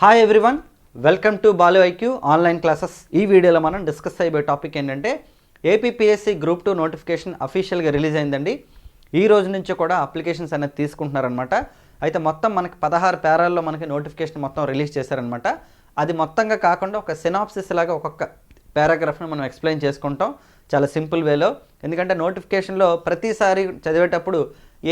Hi everyone welcome to Balu IQ online classes ఈ వీడియోలో మనం డిస్కస్ అయిపోయే టాపిక్ ఏంటంటే ఏపీపీఎస్సీ గ్రూప్ టూ నోటిఫికేషన్ అఫీషియల్గా రిలీజ్ అయిందండి. ఈ రోజు నుంచి కూడా అప్లికేషన్స్ అనేది తీసుకుంటున్నారనమాట అయితే మొత్తం మనకి పదహారు పేరాల్లో మనకి నోటిఫికేషన్ మొత్తం రిలీజ్ చేశారనమాట అది మొత్తంగా కాకుండా ఒక సినాప్సిస్ లాగా ఒక్కొక్క పారాగ్రాఫ్ని మనం ఎక్స్ప్లెయిన్ చేసుకుంటాం. చాలా సింపుల్ వేలో ఎందుకంటే నోటిఫికేషన్లో ప్రతిసారి చదివేటప్పుడు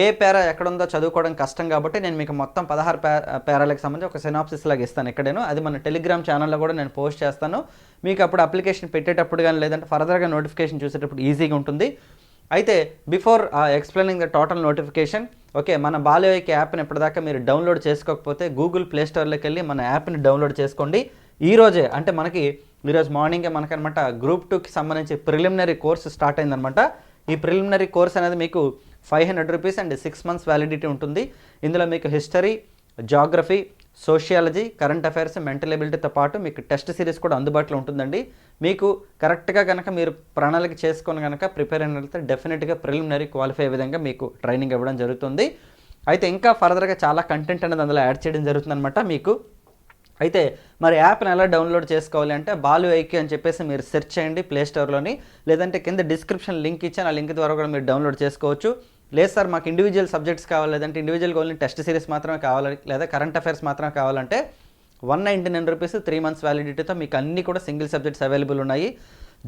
ఏ పేరా ఎక్కడుందో చదువుకోవడం కష్టం కాబట్టి నేను మీకు మొత్తం పదహారు పే పేరాలకు సంబంధించి ఒక సినాప్సిస్ లాగా ఇస్తాను ఎక్కడేనో. అది మన టెలిగ్రామ్ ఛానల్లో కూడా నేను పోస్ట్ చేస్తాను. మీకు అప్పుడు అప్లికేషన్ పెట్టేటప్పుడు కానీ లేదంటే ఫర్దర్గా నోటిఫికేషన్ చూసేటప్పుడు ఈజీగా ఉంటుంది. అయితే before explaining the total notification okay మన బాలయోకి యాప్ని ఇప్పటిదాకా మీరు డౌన్లోడ్ చేసుకోకపోతే గూగుల్ ప్లే స్టోర్లోకి వెళ్ళి మన యాప్ని డౌన్లోడ్ చేసుకోండి. ఈ రోజే అంటే మనకి ఈరోజు మార్నింగే మనకనమాట గ్రూప్ టూకి సంబంధించి ప్రిలిమినరీ కోర్స్ స్టార్ట్ అయిందనమాట. ఈ ప్రిలిమినరీ కోర్స్ అనేది మీకు five hundred rupees and six months validity ఉంటుంది. ఇందులో మీకు history geography sociology current affairs mental ఎబిలిటీతో పాటు మీకు టెస్ట్ సిరీస్ కూడా అందుబాటులో ఉంటుందండి. మీకు కరెక్ట్గా కనుక మీరు ప్రణాళిక చేసుకొని కనుక ప్రిపేర్ అయినట్లయితే డెఫినెట్గా ప్రిలిమినరీ క్వాలిఫై అయ్యే విధంగా మీకు ట్రైనింగ్ ఇవ్వడం జరుగుతుంది. అయితే ఇంకా ఫర్దర్గా చాలా కంటెంట్ అనేది అందులో యాడ్ చేయడం జరుగుతుందన్నమాట మీకు. అయితే మరి యాప్ని ఎలా డౌన్లోడ్ చేసుకోవాలి అంటే బాలు ఐక్యూ అని చెప్పేసి మీరు సెర్చ్ చేయండి ప్లే స్టోర్లోని. లేదంటే కింద డిస్క్రిప్షన్ లింక్ ఇచ్చాను ఆ లింక్ ద్వారా కూడా మీరు డౌన్లోడ్ చేసుకోవచ్చు. లేదు సార్ మాకు ఇండివిజువల్ సబ్జెక్ట్స్ కావాలి లేదంటే ఇండివిజువల్ ఓన్లీ టెస్ట్ సిరీస్ మాత్రమే కావాలి లేదా కరెంట్ అఫైర్స్ మాత్రమే కావాలంటే one ninety nine rupees three months వ్యాలిడిటీతో మీకు అన్ని కూడా సింగిల్ సబ్జెక్ట్స్ అవైలబుల్ ఉన్నాయి.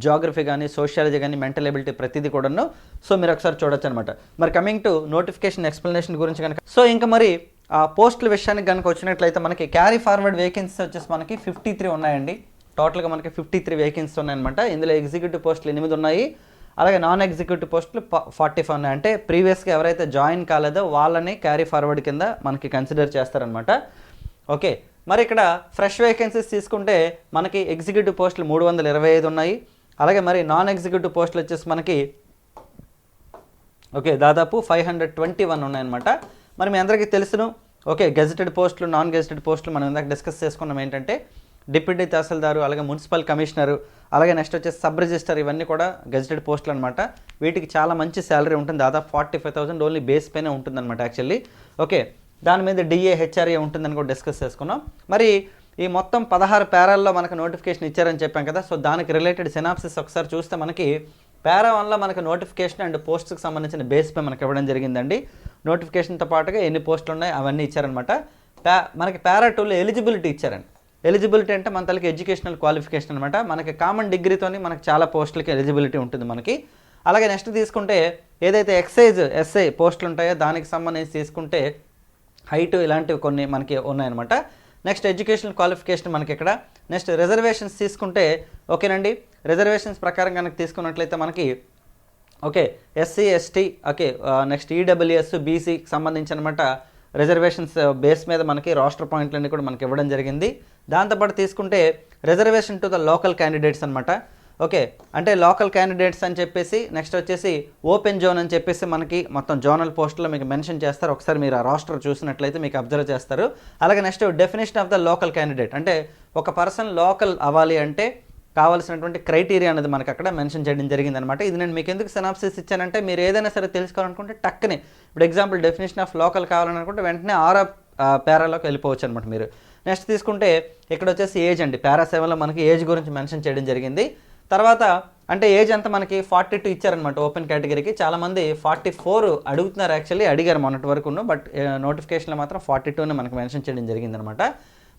జాగ్రఫీ కానీ సోషియాలజీ కానీ మెంటల్ ఎబిలిటీ ప్రతిదీ కూడాను. సో మీరు ఒకసారి చూడొచ్చు అనమాట మరి కమింగ్ టు నోటిఫికేషన్ ఎక్స్ప్లెనేషన్ గురించి కనుక. సో ఇంకా మరి ఆ పోస్టుల విషయానికి కనుక వచ్చినట్లయితే మనకి క్యారీ ఫార్వర్డ్ వేకెన్సీ వచ్చేసి మనకి ఫిఫ్టీ త్రీ ఉన్నాయండి. టోటల్గా మనకి ఫిఫ్టీ త్రీ వేకెన్సీ ఉన్నాయన్నమాట. ఇందులో ఎగ్జిక్యూటివ్ పోస్టులు ఎనిమిది ఉన్నాయి. అలాగే నాన్ ఎగ్జిక్యూటివ్ పోస్టులు ఫార్టీ ఫైవ్ ఉన్నాయి. అంటే ప్రీవియస్గా ఎవరైతే జాయిన్ కాలేదో వాళ్ళని క్యారీ ఫార్వర్డ్ కింద మనకి కన్సిడర్ చేస్తారనమాట ఓకే మరి ఇక్కడ ఫ్రెష్ వేకెన్సీస్ తీసుకుంటే మనకి ఎగ్జిక్యూటివ్ పోస్టులు మూడు వందల ఇరవై ఐదు ఉన్నాయి. అలాగే మరి నాన్ ఎగ్జిక్యూటివ్ పోస్టులు వచ్చేసి మనకి ఓకే దాదాపు ఫైవ్ హండ్రెడ్ ట్వంటీ వన్ ఉన్నాయన్నమాట. మరి మీ అందరికీ తెలుసును. ఓకే గెజిటెడ్ పోస్టులు నాన్ గెజిటెడ్ పోస్టులు మనం ఇందాక డిస్కస్ చేసుకున్నాం ఏంటంటే డిప్యూటీ తహసీల్దారు అలాగే మున్సిపల్ కమిషనరు అలాగే నెక్స్ట్ వచ్చేసి సబ్ రిజిస్టర్ ఇవన్నీ కూడా గెజిటెడ్ పోస్టులు అనమాట వీటికి చాలా మంచి శాలరీ ఉంటుంది. దాదాపు forty five thousand only base పైన ఉంటుందన్నమాట యాక్చువల్లీ ఓకే దాని మీద డిఏ హెచ్ఆర్ఏ ఉంటుందని కూడా డిస్కస్ చేసుకున్నాం. మరి ఈ మొత్తం పదహారు పేరాల్లో మనకు నోటిఫికేషన్ ఇచ్చారని చెప్పాం కదా. సో దానికి రిలేటెడ్ సినాప్సిస్ ఒకసారి చూస్తే మనకి పేరా వన్లో మనకు నోటిఫికేషన్ అండ్ పోస్ట్కి సంబంధించిన బేస్ పై మనకి ఇవ్వడం జరిగిందండి. నోటిఫికేషన్తో పాటుగా ఎన్ని పోస్టులు ఉన్నాయి అవన్నీ ఇచ్చారనమాట ప్యా మనకి పేరా టూలో ఎలిజిబిలిటీ ఇచ్చారండి. ఎలిజిబిలిటీ అంటే మన తలకి ఎడ్యుకేషనల్ క్వాలిఫికేషన్ అనమాట మనకి కామన్ డిగ్రీతోని మనకి చాలా పోస్టులకి ఎలిజిబిలిటీ ఉంటుంది మనకి. అలాగే నెక్స్ట్ తీసుకుంటే ఏదైతే ఎక్సైజ్ ఎస్ఐ పోస్టులు ఉంటాయో దానికి సంబంధించి తీసుకుంటే హైట్ ఇలాంటివి కొన్ని మనకి ఉన్నాయన్నమాట. నెక్స్ట్ ఎడ్యుకేషనల్ క్వాలిఫికేషన్ మనకి ఇక్కడ. నెక్స్ట్ రిజర్వేషన్స్ తీసుకుంటే ఓకేనండి. రిజర్వేషన్స్ ప్రకారం కనుక తీసుకున్నట్లయితే మనకి okay SC ST okay next EWS బీసీకి సంబంధించి అనమాట రిజర్వేషన్స్ uh, బేస్ మీద మనకి రాష్ట్ర పాయింట్లన్నీ కూడా మనకి ఇవ్వడం జరిగింది. దాంతోపాటు తీసుకుంటే reservation to the local candidates అనమాట ఓకే అంటే లోకల్ క్యాండిడేట్స్ అని చెప్పేసి నెక్స్ట్ వచ్చేసి ఓపెన్ జోన్ అని చెప్పేసి మనకి మొత్తం జోనల్ పోస్టులో మీకు మెన్షన్ చేస్తారు. ఒకసారి మీరు ఆ రాష్ట్రం చూసినట్లయితే మీకు అబ్జర్వ్ చేస్తారు. అలాగే next definition of the local candidate అంటే ఒక పర్సన్ లోకల్ అవ్వాలి అంటే కావాల్సినటువంటి క్రైటీరియా అనేది మనకు అక్కడ మెన్షన్ చేయడం జరిగింది అనమాట ఇది నేను మీకు ఎందుకు సినాప్సిస్ ఇచ్చానంటే మీరు ఏదైనా సరే తెలుసుకోవాలనుకుంటే టక్కని ఇప్పుడు ఎగ్జాంపుల్ డెఫినేషన్ ఆఫ్ లోకల్ కావాలనుకుంటే వెంటనే ఆరా పేరాలోకి వెళ్ళిపోవచ్చు అనమాట మీరు. నెక్స్ట్ తీసుకుంటే ఇక్కడ వచ్చేసి ఏజ్ అండి. పారా సెవెన్లో మనకి ఏజ్ గురించి మెన్షన్ చేయడం జరిగింది. తర్వాత అంటే ఏజ్ అంతా మనకి? ఫార్టీ టూ ఇచ్చారనమాట ఓపెన్ కేటగిరీకి. చాలామంది ఫార్టీ ఫోర్ అడుగుతున్నారు యాక్చువల్లీ అడిగారు మొన్నటి వరకు బట్ నోటిఫికేషన్లో మాత్రం ఫార్టీ టూని మనకి మెన్షన్ చేయడం జరిగిందనమాట.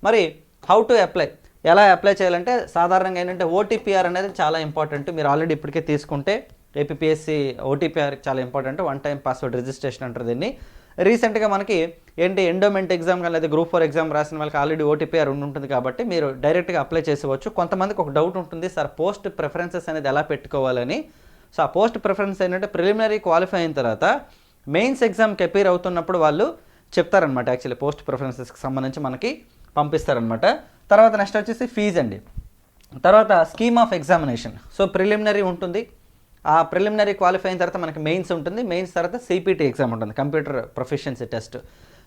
మరి హౌ టు అప్లై ఎలా అప్లై చేయాలంటే సాధారణంగా ఏంటంటే ఓటీపీఆర్ అనేది చాలా ఇంపార్టెంట్ మీరు ఆల్రెడీ ఇప్పటికే తీసుకుంటే ఏపీఎస్సి ఓటీపీఆర్ చాలా important one time password registration అంటారు దీన్ని. రీసెంట్గా మనకి ఏంటి ఎండోమెంట్ ఎగ్జామ్ కానీ లేదా గ్రూప్ ఫోర్ ఎగ్జామ్ రాసిన వాళ్ళకి ఆల్రెడీ ఓటీపీఆర్ ఉంటుంది కాబట్టి మీరు డైరెక్ట్గా అప్లై చేసేవచ్చు. కొంతమందికి ఒక డౌట్ ఉంటుంది సార్ పోస్ట్ ప్రిఫరెన్సెస్ అనేది ఎలా పెట్టుకోవాలని? సో ఆ పోస్ట్ ప్రిఫరెన్స్ ఏంటంటే ప్రిలిమినరీ క్వాలిఫై అయిన తర్వాత మెయిన్స్ ఎగ్జామ్కి అపీర్ అవుతున్నప్పుడు వాళ్ళు చెప్తారనమాట యాక్చువల్లీ పోస్ట్ ప్రిఫరెన్సెస్కి సంబంధించి మనకి పంపిస్తారనమాట తర్వాత నెక్స్ట్ వచ్చేసి ఫీజ్ అండి. తర్వాత scheme of examination so preliminary ఉంటుంది. ఆ ప్రిలిమినరీ క్వాలిఫై అయిన తర్వాత మనకి మెయిన్స్ ఉంటుంది. మెయిన్స్ తర్వాత సిపిటీ ఎగ్జామ్ ఉంటుంది. కంప్యూటర్ ప్రొఫిషియన్సీ టెస్ట్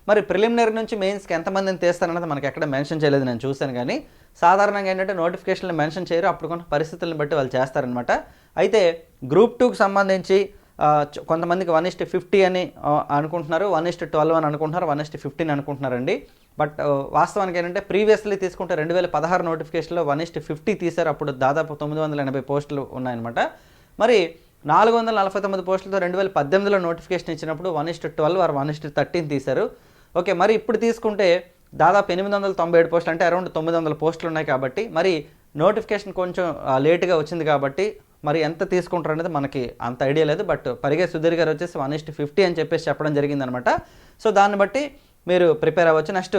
మరి ప్రిలిమినరీ నుంచి మెయిన్స్కి ఎంతమందిని తీస్తారన్నది మనకి ఎక్కడ మెన్షన్ చేయలేదు నేను చూశాను కానీ సాధారణంగా ఏంటంటే నోటిఫికేషన్లు మెన్షన్ చేయరు. అప్పుడు కొన్ని పరిస్థితులను బట్టి వాళ్ళు చేస్తారనమాట అయితే గ్రూప్ టూకి సంబంధించి కొంతమందికి వన్ ఇస్ట్ ఫిఫ్టీ అని అనుకుంటున్నారు. వన్ ఇస్ట్ ట్వెల్వ్ అని అనుకుంటున్నారు. వన్ ఇస్ట్ ఫిఫ్టీన్ అనుకుంటున్నారండి. బట్ వాస్తవానికి ఏంటంటే ప్రీవియస్లీ తీసుకుంటే రెండు వేల పదహారు నోటిఫికేషన్లో వన్ ఇస్ట్ ఫిఫ్టీ తీశారు. అప్పుడు దాదాపు తొమ్మిది వందల ఎనభై పోస్టులు ఉన్నాయన్నమాట. మరి నాలుగు వందల నలభై తొమ్మిది పోస్టులతో రెండు వేల పద్దెనిమిదిలో నోటిఫికేషన్ ఇచ్చినప్పుడు one is to twelve or one is to thirteen తీశారు. ఓకే మరి ఇప్పుడు తీసుకుంటే దాదాపు ఎనిమిది వందల తొంభై ఏడు పోస్టులు అంటే అరౌండ్ తొమ్మిది వందల పోస్టులు ఉన్నాయి కాబట్టి మరి నోటిఫికేషన్ కొంచెం లేట్గా లేటుగా వచ్చింది కాబట్టి మరి ఎంత తీసుకుంటారు అనేది మనకి అంత ఐడియా లేదు. బట్ పరిగే సుధీర్ గారు వచ్చేసి వన్ ఇస్ట్ ఫిఫ్టీ అని చెప్పేసి చెప్పడం జరిగిందనమాట సో దాన్ని బట్టి మీరు ప్రిపేర్ అవ్వచ్చు. Next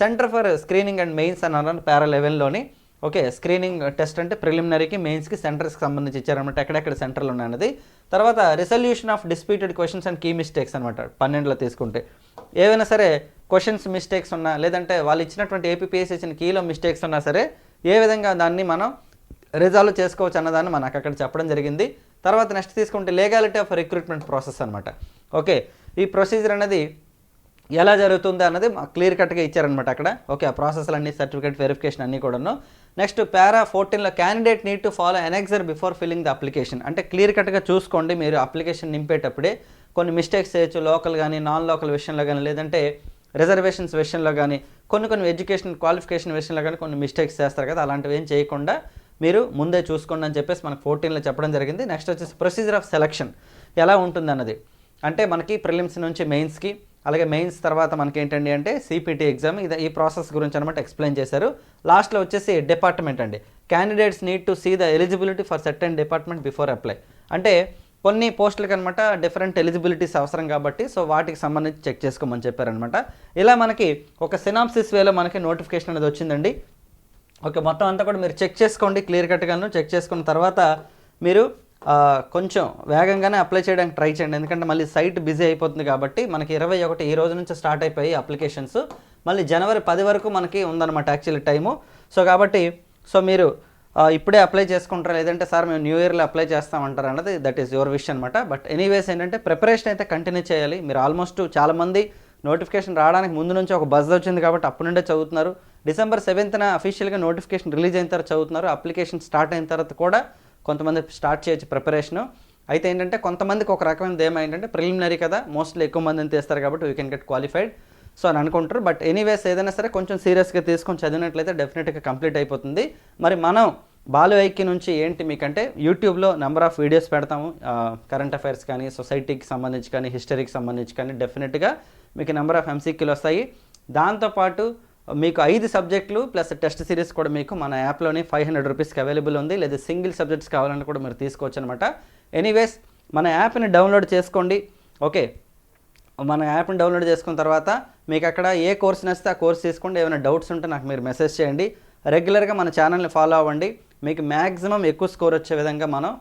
centre for screening and mains అని అన్నారు పారా లెవెన్లోని ఓకే స్క్రీనింగ్ టెస్ట్ అంటే ప్రిలిమినరీకి మెయిన్స్కి సెంటర్స్కి సంబంధించి ఇచ్చారనమాట ఎక్కడెక్కడ సెంటర్లు ఉన్నాయన్నది. తర్వాత resolution of disputed questions and key mistakes అనమాట పన్నెండులో తీసుకుంటే. ఏవైనా సరే క్వశ్చన్స్ మిస్టేక్స్ ఉన్నా లేదంటే వాళ్ళు ఇచ్చినటువంటి ఏపీపీఎస్ ఇచ్చిన కీలో మిస్టేక్స్ ఉన్నా సరే ఏ విధంగా దాన్ని మనం రిజాల్వ్ చేసుకోవచ్చు అన్నదాన్ని మనకు అక్కడ చెప్పడం జరిగింది. తర్వాత నెక్స్ట్ తీసుకుంటే లీగాలిటీ ఆఫ్ రిక్రూట్మెంట్ ప్రాసెస్ అనమాట ఓకే ఈ ప్రొసీజర్ అనేది ఎలా జరుగుతుంది అన్నది క్లియర్ కట్గా ఇచ్చారనమాట అక్కడ. ఓకే ఆ ప్రాసెస్లన్నీ సర్టిఫికేట్ వెరిఫికేషన్ అన్నీ కూడాను. నెక్స్ట్ పారా ఫోర్టీన్లో candidate need to follow annexure before filling the application అంటే క్లియర్ కట్గా చూసుకోండి మీరు అప్లికేషన్ నింపేటప్పుడే. కొన్ని మిస్టేక్స్ చేయొచ్చు లోకల్ కానీ నాన్ లోకల్ విషయంలో కానీ లేదంటే రిజర్వేషన్స్ విషయంలో కానీ కొన్ని కొన్ని ఎడ్యుకేషన్ క్వాలిఫికేషన్ విషయంలో కానీ కొన్ని మిస్టేక్స్ చేస్తారు కదా అలాంటివి ఏం చేయకుండా మీరు ముందే చూసుకోండి అని చెప్పేసి మనకు ఫోర్టీన్లో చెప్పడం జరిగింది. నెక్స్ట్ వచ్చేసి ప్రొసీజర్ ఆఫ్ సెలక్షన్ ఎలా ఉంటుంది అన్నది అంటే మనకి ప్రిలిమ్స్ నుంచి మెయిన్స్కి అలాగే మెయిన్స్ తర్వాత మనకి ఏంటండి అంటే సిపిటి ఎగ్జామ్ ఇది ఈ ప్రాసెస్ గురించి అనమాట ఎక్స్ప్లెయిన్ చేశారు. లాస్ట్లో వచ్చేసి డిపార్ట్మెంట్ అండి. Candidates need to see the eligibility for certain department before apply అంటే కొన్ని పోస్టులకి అనమాట డిఫరెంట్ ఎలిజిబిలిటీస్ అవసరం కాబట్టి సో వాటికి సంబంధించి చెక్ చేసుకోమని చెప్పారనమాట ఇలా మనకి ఒక సినాప్సిస్ వేలో మనకి నోటిఫికేషన్ అనేది వచ్చిందండి. ఓకే మొత్తం అంతా కూడా మీరు చెక్ చేసుకోండి క్లియర్ కట్గాను చెక్ చేసుకున్న తర్వాత మీరు కొంచెం వేగంగానే అప్లై చేయడానికి ట్రై చేయండి. ఎందుకంటే మళ్ళీ సైట్ బిజీ అయిపోతుంది కాబట్టి మనకి ఇరవై ఒకటి ఈ రోజు నుంచి స్టార్ట్ అయిపోయి అప్లికేషన్స్ మళ్ళీ జనవరి పది వరకు మనకి ఉందన్నమాట యాక్చువల్లీ టైము సో కాబట్టి సో మీరు ఇప్పుడే అప్లై చేసుకుంటారా? లేదంటే సార్ మేము న్యూ ఇయర్లో అప్లై చేస్తామంటారు అన్నది దట్ ఈస్ యువర్ విష్ అనమాట బట్ ఎనీవేస్ ఏంటంటే ప్రిపరేషన్ అయితే కంటిన్యూ చేయాలి. మీరు ఆల్మోస్ట్ చాలామంది నోటిఫికేషన్ రావడానికి ముందు నుంచి ఒక బజ్ వచ్చింది కాబట్టి అప్పటి నుండే చదువుతున్నారు. డిసెంబర్ సెవెంత్న అఫీషియల్గా నోటిఫికేషన్ రిలీజ్ అయిన తర్వాత చదువుతున్నారు. అప్లికేషన్ స్టార్ట్ అయిన తర్వాత కూడా కొంతమంది స్టార్ట్ చేయొచ్చు ప్రిపరేషన్. అయితే ఏంటంటే కొంతమందికి ఒక రకమైనది ఏమైందంటే ప్రిలిమినరీ కదా మోస్ట్లీ ఎక్కువ మందిని తీస్తారు కాబట్టి we can get qualified so అని అనుకుంటారు. బట్ ఎనీవేస్ ఏదైనా సరే కొంచెం సీరియస్గా తీసుకొని చదివినట్లయితే డెఫినెట్గా కంప్లీట్ అయిపోతుంది. మరి మనం బాలు ఐక్య నుంచి ఏంటి మీకంటే యూట్యూబ్లో నెంబర్ ఆఫ్ వీడియోస్ పెడతాము. కరెంట్ అఫైర్స్ కానీ సొసైటీకి సంబంధించి కానీ హిస్టరీకి సంబంధించి కానీ డెఫినెట్గా మీకు నెంబర్ ఆఫ్ ఎంసీక్యూలు వస్తాయి. దాంతోపాటు మీకు ఐదు సబ్జెక్టులు ప్లస్ టెస్ట్ సిరీస్ కూడా మీకు మన యాప్లోనే ఫైవ్ హండ్రెడ్ రూపీస్కి అవైలబుల్ ఉంది. లేదా సింగిల్ సబ్జెక్ట్స్ కావాలని కూడా మీరు తీసుకోవచ్చు అనమాట ఎనీవేస్ మన యాప్ని డౌన్లోడ్ చేసుకోండి. ఓకే. మన యాప్ని డౌన్లోడ్ చేసుకున్న తర్వాత మీకు అక్కడ ఏ కోర్స్ నచ్చితే ఆ కోర్స్ తీసుకోండి. ఏమైనా డౌట్స్ ఉంటే నాకు మీరు మెసేజ్ చేయండి. రెగ్యులర్గా మన ఛానల్ని ఫాలో అవ్వండి. మీకు మ్యాక్సిమం ఎక్కువ స్కోర్ వచ్చే విధంగా మనం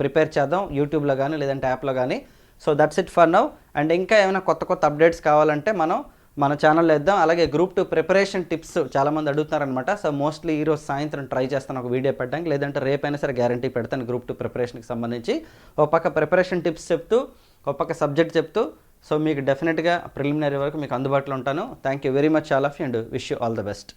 ప్రిపేర్ చేద్దాం. యూట్యూబ్లో కానీ లేదంటే యాప్లో కానీ so that's it for now. And ఇంకా ఏమైనా కొత్త కొత్త అప్డేట్స్ కావాలంటే మనం మన ఛానల్లో ఇద్దాం అలాగే గ్రూప్ టూ ప్రిపరేషన్ టిప్స్ చాలామంది అడుగుతున్నారనమాట సో మోస్ట్లీ ఈరోజు సాయంత్రం ట్రై చేస్తాను ఒక వీడియో పెట్టడానికి. లేదంటే రేపైనా సరే గ్యారంటీ పెడతాను గ్రూప్ టూ ప్రిపరేషన్కి సంబంధించి. ఒక పక్క ప్రిపరేషన్ టిప్స్ చెప్తూ ఒక పక్క సబ్జెక్ట్ చెప్తూ. సో మీకు డెఫినెట్గా ప్రిలిమినరీ వరకు మీకు అందుబాటులో ఉంటాను. Thank you very much all of and wish you all the best